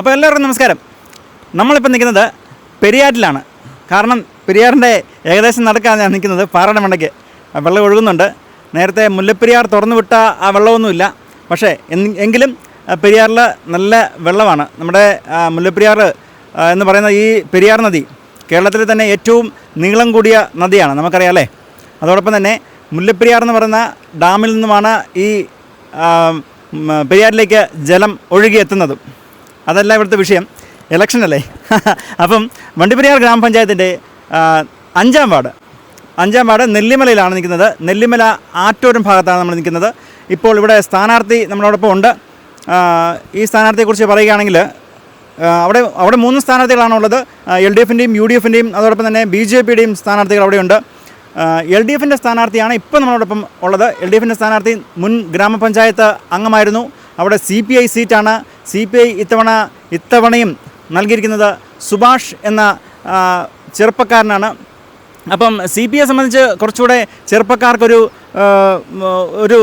അപ്പോൾ എല്ലാവർക്കും നമസ്കാരം. നമ്മളിപ്പോൾ നിൽക്കുന്നത് പെരിയാറ്റിലാണ്. കാരണം പെരിയാറിന്റെ ഏകദേശം നടക്കാൻ ഞാൻ നിൽക്കുന്നത് പാറയുടെ മണ്ടയ്ക്ക് വെള്ളം ഒഴുകുന്നുണ്ട്. നേരത്തെ മുല്ലപ്പെരിയാർ തുറന്നു വിട്ട ആ വെള്ളമൊന്നുമില്ല. പക്ഷേ എങ്കിലും പെരിയാറിൽ നല്ല വെള്ളമാണ്. നമ്മുടെ മുല്ലപ്പെരിയാർ എന്ന് പറയുന്ന ഈ പെരിയാർ നദി കേരളത്തിലെ തന്നെ ഏറ്റവും നീളം കൂടിയ നദിയാണ്. നമുക്കറിയാം അല്ലേ? അതോടൊപ്പം തന്നെ മുല്ലപ്പെരിയാർ എന്ന് പറയുന്ന ഡാമിൽ നിന്നുമാണ് ഈ പെരിയാറിലേക്ക് ജലം ഒഴുകിയെത്തുന്നതും. അതല്ല ഇവിടുത്തെ വിഷയം. ഇലക്ഷൻ അല്ലേ? അപ്പം വണ്ടിപ്പെരിയാർ ഗ്രാമപഞ്ചായത്തിന്റെ അഞ്ചാം വാർഡ്. അഞ്ചാം വാർഡ് നെല്ലിമലയിലാണ് നിൽക്കുന്നത്. നെല്ലിമല ആറ്റോരം ഭാഗത്താണ് നമ്മൾ നിൽക്കുന്നത്. ഇപ്പോൾ ഇവിടെ സ്ഥാനാർത്ഥി നമ്മളോടൊപ്പം ഉണ്ട്. ഈ സ്ഥാനാർത്ഥിയെക്കുറിച്ച് പറയുകയാണെങ്കിൽ അവിടെ അവിടെ മൂന്ന് സ്ഥാനാർത്ഥികളാണുള്ളത് എൽ ഡി എഫിന്റെയും യു ഡി എഫിന്റെയും അതോടൊപ്പം തന്നെ ബി ജെ പിയുടെയും സ്ഥാനാർത്ഥികൾ അവിടെയുണ്ട് എൽ ഡി എഫിന്റെ സ്ഥാനാർത്ഥിയാണ് ഇപ്പോൾ നമ്മളോടൊപ്പം ഉള്ളത്. എൽ ഡി എഫിന്റെ സ്ഥാനാർത്ഥി മുൻ ഗ്രാമപഞ്ചായത്ത് അംഗമായിരുന്നു. അവിടെ സി പി ഐ സീറ്റാണ്. സി പി ഐ ഇത്തവണ ഇത്തവണയും നൽകിയിരിക്കുന്നത് സുഭാഷ് എന്ന ചെറുപ്പക്കാരനാണ്. അപ്പം സി പി ഐ സംബന്ധിച്ച് കുറച്ചുകൂടെ ചെറുപ്പക്കാർക്കൊരു ഒരു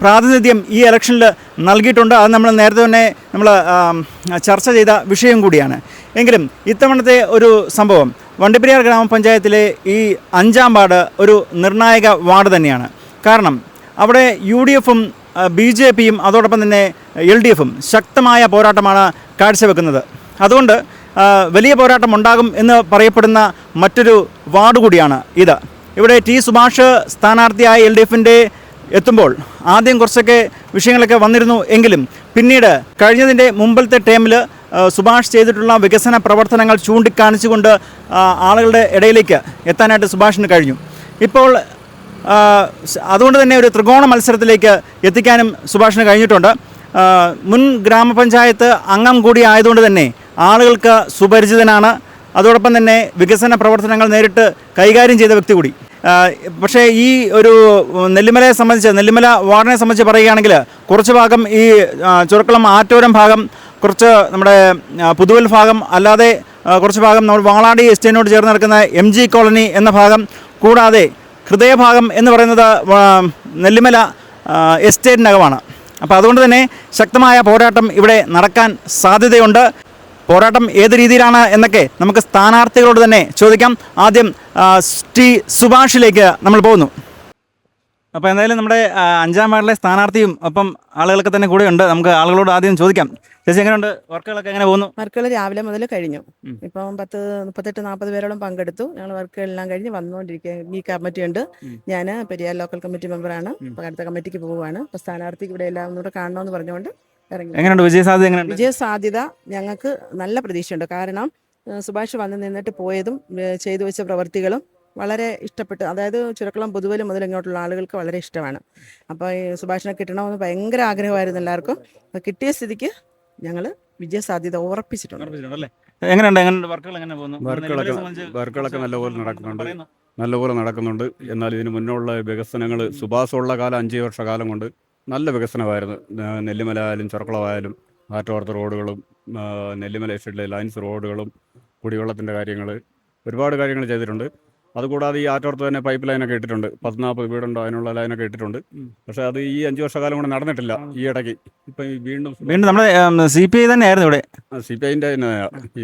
പ്രാതിനിധ്യം ഈ ഇലക്ഷനിൽ നൽകിയിട്ടുണ്ട്. അത് നമ്മൾ നേരത്തെ തന്നെ നമ്മൾ ചർച്ച ചെയ്ത വിഷയം കൂടിയാണ്. എങ്കിലും ഇത്തവണത്തെ ഒരു സംഭവം വണ്ടിപ്പെരിയാർ ഗ്രാമപഞ്ചായത്തിലെ ഈ അഞ്ചാം വാർഡ് ഒരു നിർണായക വാർഡ് തന്നെയാണ്. കാരണം അവിടെ യു ഡി എഫും ബി ജെ പിയും അതോടൊപ്പം തന്നെ എൽ ഡി എഫും ശക്തമായ പോരാട്ടമാണ് കാഴ്ചവെക്കുന്നത്. അതുകൊണ്ട് വലിയ പോരാട്ടം ഉണ്ടാകും എന്ന് പറയപ്പെടുന്ന മറ്റൊരു വാർഡ് കൂടിയാണ് ഇത്. ഇവിടെ ടി സുഭാഷ് സ്ഥാനാർത്ഥിയായ എൽ ഡി എഫിന്റെ എത്തുമ്പോൾ ആദ്യം കുറച്ചൊക്കെ വിഷയങ്ങളൊക്കെ വന്നിരുന്നു എങ്കിലും പിന്നീട് കഴിഞ്ഞതിന്റെ മുമ്പത്തെ ടേമിൽ സുഭാഷ് ചെയ്തിട്ടുള്ള വികസന പ്രവർത്തനങ്ങൾ ചൂണ്ടിക്കാണിച്ചുകൊണ്ട് ആളുകളുടെ ഇടയിലേക്ക് എത്താനായിട്ട് സുഭാഷിന് കഴിഞ്ഞു. ഇപ്പോൾ അതുകൊണ്ട് തന്നെ ഒരു ത്രികോണ മത്സരത്തിലേക്ക് എത്തിക്കാനും സുഭാഷിന് കഴിഞ്ഞിട്ടുണ്ട്. മുൻ ഗ്രാമപഞ്ചായത്ത് അംഗം കൂടി ആയതുകൊണ്ട് തന്നെ ആളുകൾക്ക് സുപരിചിതനാണ്. അതോടൊപ്പം തന്നെ വികസന പ്രവർത്തനങ്ങൾ നേരിട്ട് കൈകാര്യം ചെയ്ത വ്യക്തി കൂടി. പക്ഷേ ഈ ഒരു നെല്ലിമലയെ സംബന്ധിച്ച് നെല്ലിമല വാർഡിനെ സംബന്ധിച്ച് പറയുകയാണെങ്കിൽ കുറച്ച് ഭാഗം ഈ ചുരുക്കളം ആറ്റോരം ഭാഗം കുറച്ച് നമ്മുടെ പുതുവൽ ഭാഗം അല്ലാതെ കുറച്ച് ഭാഗം നമ്മൾ വാളാടി എസ്റ്റേറ്റിനോട് ചേർന്ന് നടക്കുന്ന എം കോളനി എന്ന ഭാഗം കൂടാതെ ഹൃദയഭാഗം എന്ന് പറയുന്നത് നെല്ലിമല എസ്റ്റേറ്റിനകമാണ്. അപ്പോൾ അതുകൊണ്ട് തന്നെ ശക്തമായ പോരാട്ടം ഇവിടെ നടക്കാൻ സാധ്യതയുണ്ട്. പോരാട്ടം ഏത് രീതിയിലാണ് എന്നൊക്കെ നമുക്ക് സ്ഥാനാർത്ഥികളോട് തന്നെ ചോദിക്കാം. ആദ്യം ടി സുഭാഷിലേക്ക് നമ്മൾ പോകുന്നു. അപ്പോൾ എന്തായാലും നമ്മുടെ അഞ്ചാം വാർഡിലെ സ്ഥാനാർത്ഥിയും ഒപ്പം ആളുകളൊക്കെ തന്നെ കൂടെ ഉണ്ട്. നമുക്ക് ആളുകളോട് ആദ്യം ചോദിക്കാം. ചേച്ചി എങ്ങനെയുണ്ട്? വർക്കുകളൊക്കെ എങ്ങനെ പോകുന്നു? വർക്കുകൾ രാവിലെ മുതൽ കഴിഞ്ഞു. ഇപ്പം പത്ത് മുപ്പത്തെട്ട് നാൽപ്പത് പേരോളം പങ്കെടുത്തു. ഞങ്ങൾ വർക്കുകളെല്ലാം കഴിഞ്ഞ് വന്നുകൊണ്ടിരിക്കുക ഈ കമ്മിറ്റി ഉണ്ട്. ഞാൻ പെരിയാർ ലോക്കൽ കമ്മിറ്റി മെമ്പറാണ്. അടുത്ത കമ്മിറ്റിക്ക് പോവുകയാണ്. അപ്പോൾ സ്ഥാനാർത്ഥിക്ക് ഇവിടെ എല്ലാം കൂടെ കാണണമെന്ന് പറഞ്ഞുകൊണ്ട് ഇറങ്ങി. എങ്ങനെയുണ്ട്? വിജയസാധ്യത എങ്ങനെയുണ്ട്? വിജയ സാധ്യത ഞങ്ങൾക്ക് നല്ല പ്രതീക്ഷയുണ്ട്. കാരണം സുഭാഷ് വന്ന് നിന്നിട്ട് പോയതും ചെയ്തു വെച്ച പ്രവർത്തികളും വളരെ ഇഷ്ടപ്പെട്ട്. അതായത് ചുരക്കുളം പൊതുവലും മുതൽ ഇങ്ങോട്ടുള്ള ആളുകൾക്ക് വളരെ ഇഷ്ടമാണ്. അപ്പോൾ ഈ സുഭാഷിനെ കിട്ടണമെന്ന് ഭയങ്കര ആഗ്രഹമായിരുന്നു എല്ലാവർക്കും. അപ്പോൾ കിട്ടിയ സ്ഥിതിക്ക് ഞങ്ങൾ വിജയസാധ്യത ഉറപ്പിച്ചിട്ടുണ്ട്? എങ്ങനെയുണ്ട്? എങ്ങനെയുണ്ട്? വർക്കുകൾ എങ്ങനെ പോകുന്നു? വർക്കുകളൊക്കെ വർക്കുകളൊക്കെ നല്ലപോലെ നടക്കുന്നുണ്ട്. നല്ലപോലെ നടക്കുന്നുണ്ട്. എന്നാൽ ഇതിന് മുന്നുള്ള വികസനങ്ങൾ സുഭാഷമുള്ള കാലം അഞ്ച് കാലം കൊണ്ട് നല്ല വികസനമായിരുന്നു. നെല്ലിമല ആയാലും ചെറുക്കുളമായാലും ആറ്റോർത്ത് റോഡുകളും നെല്ലിമല എസ്റ്റേറ്റിലെ ലൈൻസ് റോഡുകളും കുടിവെള്ളത്തിന്റെ കാര്യങ്ങൾ ഒരുപാട് കാര്യങ്ങൾ ചെയ്തിട്ടുണ്ട്. അതുകൂടാതെ ഈ ആറ്റോർത്ത് തന്നെ പൈപ്പ് ലൈനൊക്കെ ഇട്ടിട്ടുണ്ട്. പത്ത് നാൽപ്പത് വീടുണ്ടോ അതിനുള്ള ലൈനൊക്കെ ഇട്ടിട്ടുണ്ട്. പക്ഷേ അത് ഈ അഞ്ച് വർഷക്കാലം കൂടെ നടന്നിട്ടില്ല ഈ ഇടയ്ക്ക്. ഇപ്പം ഈ വീണ്ടും വീണ്ടും നമ്മുടെ സി പി ഐ തന്നെ ആയിരുന്നു ഇവിടെ. സി പി ഐന്റെ തന്നെ.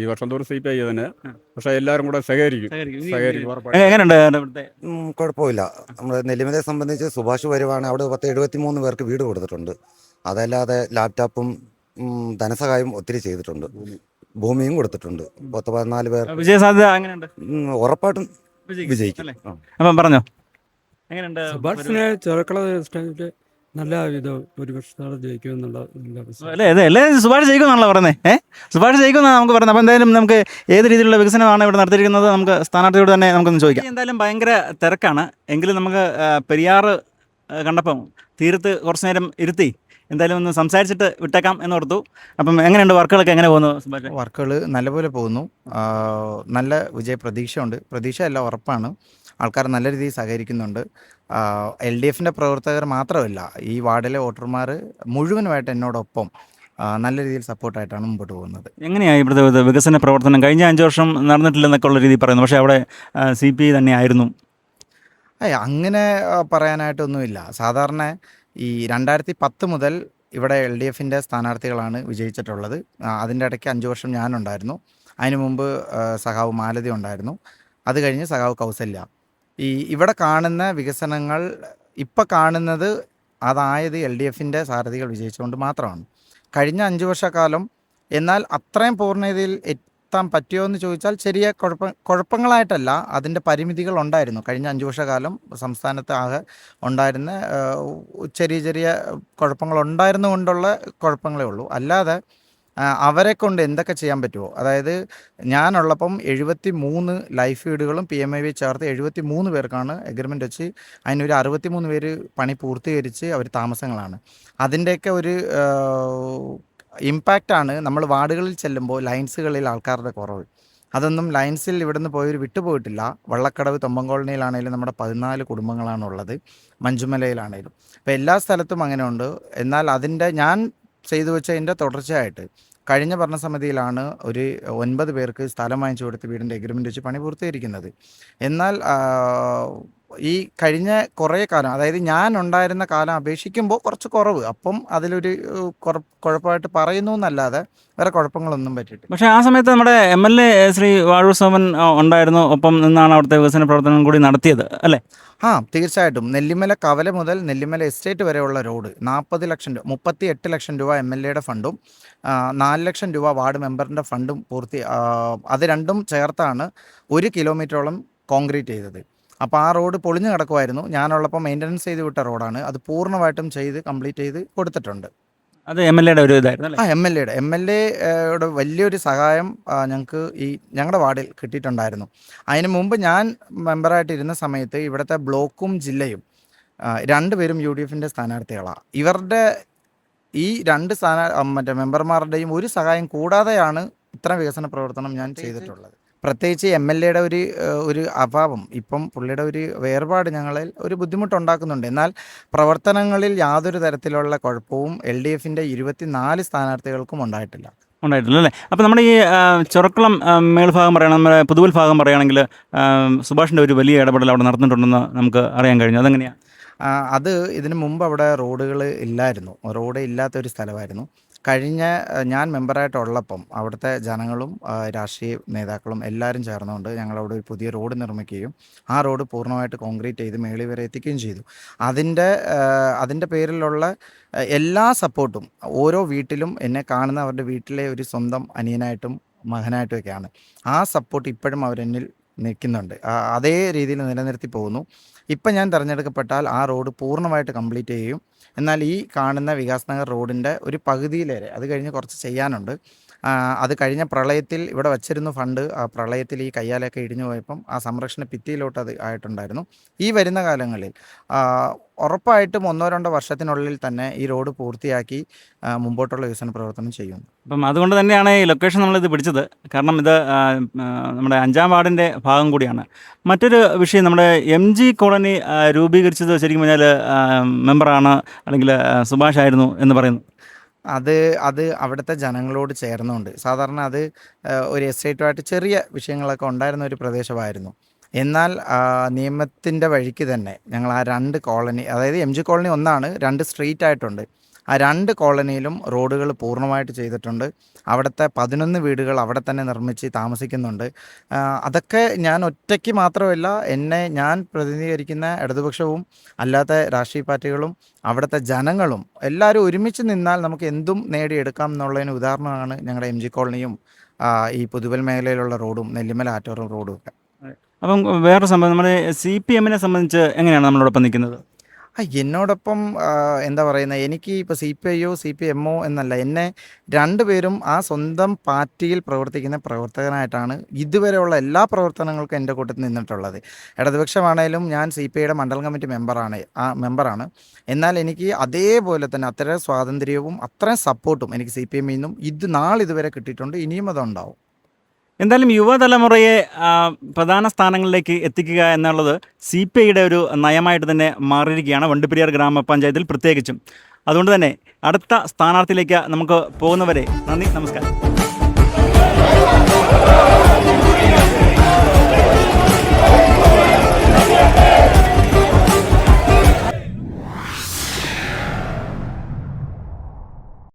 ഈ വർഷം തോറും സി പി ഐ തന്നെ. പക്ഷേ എല്ലാവരും കൂടെ സഹകരിക്കും. സഹകരിക്കും. എങ്ങനെയുണ്ട് കുഴപ്പമില്ല. നമ്മുടെ നെല്ലിമലയെ സംബന്ധിച്ച് സുഭാഷ് വരുവാണ് അവിടെ പത്ത് എഴുപത്തി മൂന്ന് പേർക്ക് വീട് കൊടുത്തിട്ടുണ്ട്. അതല്ലാതെ ലാപ്ടോപ്പും ധനസഹായം ഒത്തിരി ചെയ്തിട്ടുണ്ട്. ഭൂമിയും കൊടുത്തിട്ടുണ്ട്. പത്ത് പതിനാല് പേർ വിജയസാധ്യത ഉറപ്പായിട്ടും വിജയിക്കും? ആ. അപ്പം പറഞ്ഞോ. എങ്ങനെയുണ്ട് സുഭാഷിനെ ചെറുക്കള സ്റ്റേറ്റ് നല്ല ഇത് ഭൂരിപക്ഷത്തോടെ ജയിക്കുമെന്നുള്ള നല്ല വിശ്വാസം. അല്ലേ അതെ അല്ലേ സുഭാഷ് ജയിക്കുമെന്നാണല്ലോ പറയുന്നത് ഏഹ് സുഭാഷ് ജയിക്കുമെന്നാണ് നമുക്ക് പറയുന്നത്. അപ്പോൾ എന്തായാലും നമുക്ക് ഏത് രീതിയിലുള്ള വികസനമാണ് ഇവിടെ നടത്തിയിരിക്കുന്നത് നമുക്ക് സ്ഥാനാർത്ഥിയോട് തന്നെ നമുക്കൊന്ന് ചോദിക്കാം. എന്തായാലും ഭയങ്കര തിരക്കാണ്. എങ്കിലും നമുക്ക് ആ, ആ, കണ്ടപ്പം തീരത്ത് കുറച്ച് നേരം ഇരുത്തി. എന്തായാലും ഒന്ന് സംസാരിച്ചിട്ട് വിട്ടേക്കാം എന്ന് ഓർത്തു. അപ്പം എങ്ങനെയുണ്ട് വർക്കുകളൊക്കെ എങ്ങനെ പോകുന്നു വർക്കുകൾ നല്ലപോലെ പോകുന്നു. നല്ല വിജയ പ്രതീക്ഷയുണ്ട്. പ്രതീക്ഷ എല്ലാം ഉറപ്പാണ്. ആൾക്കാർ നല്ല രീതിയിൽ സഹകരിക്കുന്നുണ്ട്. എൽ ഡി എഫിന്റെ പ്രവർത്തകർ മാത്രമല്ല ഈ വാർഡിലെ വോട്ടർമാർ മുഴുവനുമായിട്ട് എന്നോടൊപ്പം നല്ല രീതിയിൽ സപ്പോർട്ടായിട്ടാണ് മുമ്പോട്ട് പോകുന്നത്. എങ്ങനെയാണ് ഇവിടുത്തെ വികസന പ്രവർത്തനം? കഴിഞ്ഞ അഞ്ച് വർഷം നടന്നിട്ടില്ലെന്നൊക്കെ ഉള്ള രീതിയിൽ പറയുന്നു. പക്ഷേ അവിടെ സി പി ഐ തന്നെ ആയിരുന്നു ഏയ് അങ്ങനെ പറയാനായിട്ടൊന്നുമില്ല. സാധാരണ ഈ രണ്ടായിരത്തി പത്ത് മുതൽ ഇവിടെ എൽ ഡി എഫിന്റെ സ്ഥാനാർത്ഥികളാണ് വിജയിച്ചിട്ടുള്ളത്. അതിന്റെ ഇടയ്ക്ക് അഞ്ച് വർഷം ഞാനുണ്ടായിരുന്നു. അതിനു മുമ്പ് സഖാവ് മാലതി ഉണ്ടായിരുന്നു. അത് കഴിഞ്ഞ് സഖാവ് കൗസല്യ. ഈ ഇവിടെ കാണുന്ന വികസനങ്ങൾ ഇപ്പം കാണുന്നത് അതായത് എൽ ഡി എഫിന്റെ സാരഥികൾ വിജയിച്ചുകൊണ്ട് മാത്രമാണ്. കഴിഞ്ഞ അഞ്ച് വർഷക്കാലം എന്നാൽ അത്രയും പൂർണതയിൽ എത്താൻ പറ്റിയോ എന്ന് ചോദിച്ചാൽ ചെറിയ കുഴപ്പ കുഴപ്പങ്ങളായിട്ടല്ല. അതിന്റെ പരിമിതികൾ ഉണ്ടായിരുന്നു. കഴിഞ്ഞ അഞ്ച് വർഷക്കാലം സംസ്ഥാനത്ത് ആകെ ഉണ്ടായിരുന്ന ചെറിയ ചെറിയ കുഴപ്പങ്ങൾ ഉണ്ടായിരുന്നുകൊണ്ടുള്ള കുഴപ്പങ്ങളേ ഉള്ളൂ. അല്ലാതെ അവരെ കൊണ്ട് എന്തൊക്കെ ചെയ്യാൻ പറ്റുമോ? അതായത് ഞാനുള്ളപ്പം എഴുപത്തി മൂന്ന് ലൈഫ് വീടുകളും പി എം ഐ വി ചേർത്ത് എഴുപത്തി മൂന്ന് പേർക്കാണ് എഗ്രിമെന്റ് വെച്ച് അതിനൊരു അറുപത്തി മൂന്ന് പേര് പണി പൂർത്തീകരിച്ച് അവർ താമസങ്ങളാണ്. അതിന്റെയൊക്കെ ഒരു ഇമ്പാക്റ്റാണ് നമ്മൾ വാർഡുകളിൽ ചെല്ലുമ്പോൾ ലൈൻസുകളിൽ ആൾക്കാരുടെ കുറവ്. അതൊന്നും ലൈൻസിൽ ഇവിടുന്ന് പോയവർ വിട്ടുപോയിട്ടില്ല. വള്ളക്കടവ് തൊമ്പം കോളനിയിലാണെങ്കിലും നമ്മുടെ പതിനാല് കുടുംബങ്ങളാണുള്ളത്. മഞ്ചുമലയിലാണെങ്കിലും അപ്പോൾ എല്ലാ സ്ഥലത്തും അങ്ങനെ ഉണ്ട് എന്നാൽ അതിന്റെ ഞാൻ ചെയ്തു വെച്ചതിന്റെ തുടർച്ചയായിട്ട് കഴിഞ്ഞ ഭരണസമിതിയിലാണ് ഒരു ഒൻപത് പേർക്ക് സ്ഥലം വാങ്ങിച്ചു കൊടുത്ത് വീടിന്റെ എഗ്രിമെന്റ് വെച്ച് പണി പൂർത്തീകരിക്കുന്നത്. എന്നാൽ ഈ കഴിഞ്ഞ കുറേ കാലം അതായത് ഞാൻ ഉണ്ടായിരുന്ന കാലം അപേക്ഷിക്കുമ്പോൾ കുറച്ച് കുറവ്. അപ്പം അതിലൊരു കുഴപ്പമായിട്ട് പറയുന്നു എന്നല്ലാതെ വേറെ കുഴപ്പങ്ങളൊന്നും പറ്റിയിട്ട് പക്ഷേ ആ സമയത്ത് നമ്മുടെ M L A Shri Vazhoor Soman ഉണ്ടായിരുന്നു. ഒപ്പം നിന്നാണ് അവിടുത്തെ വികസന പ്രവർത്തനം കൂടി നടത്തിയത് അല്ലേ? ആ തീർച്ചയായിട്ടും. നെല്ലിമല കവല മുതൽ നെല്ലിമല എസ്റ്റേറ്റ് വരെയുള്ള റോഡ് നാൽപ്പത് ലക്ഷം രൂപ മുപ്പത്തി എട്ട് ലക്ഷം രൂപ എം എൽ എയുടെ ഫണ്ടും നാല് ലക്ഷം രൂപ വാർഡ് മെമ്പറിന്റെ ഫണ്ടും പൂർത്തി അത് രണ്ടും ചേർത്താണ് ഒരു കിലോമീറ്ററോളം കോൺക്രീറ്റ് ചെയ്തത്. അപ്പോൾ ആ റോഡ് പൊളിഞ്ഞു കിടക്കുമായിരുന്നു ഞാനുള്ളപ്പോൾ മെയിന്റനൻസ് ചെയ്ത് വിട്ട റോഡാണ്. അത് പൂർണമായിട്ടും ചെയ്ത് കംപ്ലീറ്റ് ചെയ്ത് കൊടുത്തിട്ടുണ്ട്. അത് എം എൽ എയുടെ ഒരു ഇതായിരുന്നു അല്ലേ? ആ എം എൽ എയുടെ എം എൽ എയുടെ വലിയൊരു സഹായം ഞങ്ങൾക്ക് ഈ ഞങ്ങളുടെ വാർഡിൽ കിട്ടിയിട്ടുണ്ടായിരുന്നു. അതിന് മുമ്പ് ഞാൻ മെമ്പറായിട്ടിരുന്ന സമയത്ത് ഇവിടുത്തെ ബ്ലോക്കും ജില്ലയും രണ്ടുപേരും യു ഡി എഫിന്റെ സ്ഥാനാർത്ഥികളാണ് ഇവരുടെ ഈ രണ്ട് സ്ഥാന മറ്റേ മെമ്പർമാരുടെയും ഒരു സഹായം കൂടാതെയാണ് ഇത്ര വികസന പ്രവർത്തനം ഞാൻ ചെയ്തിട്ടുള്ളത്. പ്രത്യേകിച്ച് എം എൽ എയുടെ ഒരു ഒരു അഭാവം ഇപ്പം പുള്ളിയുടെ ഒരു വേർപാട് ഞങ്ങളിൽ ഒരു ബുദ്ധിമുട്ടുണ്ടാക്കുന്നുണ്ട്. എന്നാൽ പ്രവർത്തനങ്ങളിൽ യാതൊരു തരത്തിലുള്ള കുഴപ്പവും എൽ ഡി എഫിന്റെ ഇരുപത്തിനാല് സ്ഥാനാർത്ഥികൾക്കും ഉണ്ടായിട്ടില്ല. ഉണ്ടായിട്ടില്ല അല്ലേ? അപ്പോൾ നമ്മുടെ ഈ ചുരക്കുളം മേൽഭാഗം പറയുകയാണെങ്കിൽ നമ്മുടെ പുതുവൽ ഭാഗം പറയുകയാണെങ്കിൽ സുഭാഷിന്റെ ഒരു വലിയ ഇടപെടൽ അവിടെ നടന്നിട്ടുണ്ടെന്ന് നമുക്ക് അറിയാൻ കഴിഞ്ഞു. അതെങ്ങനെയാണ് അത് ഇതിനു മുമ്പ് അവിടെ റോഡുകൾ ഇല്ലായിരുന്നു. റോഡ് ഇല്ലാത്തൊരു സ്ഥലമായിരുന്നു. കഴിഞ്ഞ ഞാൻ മെമ്പറായിട്ടുള്ളപ്പം അവിടുത്തെ ജനങ്ങളും രാഷ്ട്രീയ നേതാക്കളും എല്ലാവരും ചേർന്നുകൊണ്ട് ഞങ്ങളവിടെ ഒരു പുതിയ റോഡ് നിർമ്മിക്കുകയും ആ റോഡ് പൂർണമായിട്ട് കോൺക്രീറ്റ് ചെയ്ത് മേളി വരെ എത്തിക്കുകയും ചെയ്തു. അതിന്റെ അതിന്റെ പേരിലുള്ള എല്ലാ സപ്പോർട്ടും ഓരോ വീട്ടിലും എന്നെ കാണുന്ന അവരുടെ വീട്ടിലെ ഒരു സ്വന്തം അനിയനായിട്ടും മകനായിട്ടും ഒക്കെയാണ് ആ സപ്പോർട്ട് ഇപ്പോഴും അവരെന്നിൽ നിൽക്കുന്നുണ്ട്. അതേ രീതിയിൽ നിലനിർത്തി പോകുന്നു. ഇപ്പം ഞാൻ തിരഞ്ഞെടുക്കപ്പെട്ടാൽ ആ റോഡ് പൂർണമായിട്ട് കംപ്ലീറ്റ് ചെയ്യും. എന്നാൽ ഈ കാണുന്ന വികാസ് നഗർ റോഡിന്റെ ഒരു പകുതിയിലേറെ അത് കഴിഞ്ഞ് കുറച്ച് ചെയ്യാനുണ്ട്. അത് കഴിഞ്ഞ പ്രളയത്തിൽ ഇവിടെ വച്ചിരുന്ന ഫണ്ട്. ആ പ്രളയത്തിൽ ഈ കയ്യാലൊക്കെ ഇടിഞ്ഞു പോയപ്പം ആ സംരക്ഷണ ഭിത്തിയിലോട്ട് അത് ആയിട്ടുണ്ടായിരുന്നു. ഈ വരുന്ന കാലങ്ങളിൽ ഉറപ്പായിട്ടും ഒന്നോ രണ്ടോ വർഷത്തിനുള്ളിൽ തന്നെ ഈ റോഡ് പൂർത്തിയാക്കി മുമ്പോട്ടുള്ള വികസന പ്രവർത്തനം ചെയ്യുന്നു. അപ്പം അതുകൊണ്ട് തന്നെയാണ് ഈ ലൊക്കേഷൻ നമ്മളിത് പിടിച്ചത്. കാരണം ഇത് നമ്മുടെ അഞ്ചാം വാർഡിന്റെ ഭാഗം കൂടിയാണ്. മറ്റൊരു വിഷയം നമ്മുടെ എം ജി കോളനി രൂപീകരിച്ചത് ശരിക്കും പറഞ്ഞാൽ മെമ്പറാണ് അല്ലെങ്കിൽ സുഭാഷ് ആയിരുന്നു എന്ന് പറയുന്നു. അത് അത് അവിടുത്തെ ജനങ്ങളോട് ചേർന്നുകൊണ്ട് സാധാരണ അത് ഒരു എസ്റ്റേറ്റുമായിട്ട് ചെറിയ വിഷയങ്ങളൊക്കെ ഉണ്ടായിരുന്ന ഒരു പ്രദേശമായിരുന്നു. എന്നാൽ നിയമത്തിന്റെ വഴിക്ക് തന്നെ ഞങ്ങൾ ആ രണ്ട് കോളനി അതായത് എം ജി കോളനി ഒന്നാണ് രണ്ട് സ്ട്രീറ്റ് ആയിട്ടുണ്ട് ആ രണ്ട് കോളനിയിലും റോഡുകൾ പൂർണമായിട്ട് ചെയ്തിട്ടുണ്ട്. അവിടുത്തെ പതിനൊന്ന് വീടുകൾ അവിടെ തന്നെ നിർമ്മിച്ച് താമസിക്കുന്നുണ്ട്. അതൊക്കെ ഞാൻ ഒറ്റയ്ക്ക് മാത്രമല്ല എന്നെ ഞാൻ പ്രതിനിധീകരിക്കുന്ന ഇടതുപക്ഷവും അല്ലാത്ത രാഷ്ട്രീയ പാർട്ടികളും അവിടുത്തെ ജനങ്ങളും എല്ലാവരും ഒരുമിച്ച് നിന്നാൽ നമുക്ക് എന്തും നേടിയെടുക്കാം എന്നുള്ളതിന് ഉദാഹരണമാണ് ഞങ്ങളുടെ എം ജി കോളനിയും ഈ പുതുവൽ മേഖലയിലുള്ള റോഡും നെല്ലിമല ആറ്റോറും റോഡും ഒക്കെ. അപ്പം വേറൊരു സംഭവം നമ്മുടെ സി പി എമ്മിനെ സംബന്ധിച്ച് എങ്ങനെയാണ് നമ്മളോടൊപ്പം നിൽക്കുന്നത്? ആ എന്നോടൊപ്പം എന്താ പറയുന്നത് എനിക്ക് ഇപ്പോൾ സി പി ഐയോ സി പി എമ്മോ എന്നല്ല എന്നെ രണ്ടുപേരും ആ സ്വന്തം പാർട്ടിയിൽ പ്രവർത്തിക്കുന്ന പ്രവർത്തകനായിട്ടാണ് ഇതുവരെയുള്ള എല്ലാ പ്രവർത്തനങ്ങൾക്കും എന്റെ കൂട്ടത്തിൽ നിന്നിട്ടുള്ളത്. ഇടതുപക്ഷമാണേലും ഞാൻ സി പി ഐയുടെ മണ്ഡലം കമ്മിറ്റി മെമ്പറാണ് ആ മെമ്പറാണ്. എന്നാൽ എനിക്ക് അതേപോലെ തന്നെ അത്ര സ്വാതന്ത്ര്യവും അത്രയും സപ്പോർട്ടും എനിക്ക് സി പി എമ്മിൽ നിന്നും ഇത് നാളിതുവരെ കിട്ടിയിട്ടുണ്ട് ഇനിയും അതുണ്ടാവും. എന്തായാലും യുവതലമുറയെ പ്രധാന സ്ഥാനങ്ങളിലേക്ക് എത്തിക്കുക എന്നുള്ളത് സി പി ഐയുടെ ഒരു നയമായിട്ട് തന്നെ മാറിയിരിക്കുകയാണ്. വണ്ടിപ്പെരിയാർ ഗ്രാമപഞ്ചായത്തിൽ പ്രത്യേകിച്ചും. അതുകൊണ്ട് തന്നെ അടുത്ത സ്ഥാനാർത്ഥിയിലേക്ക് നമുക്ക് പോകുന്നവരെ നന്ദി നമസ്കാരം.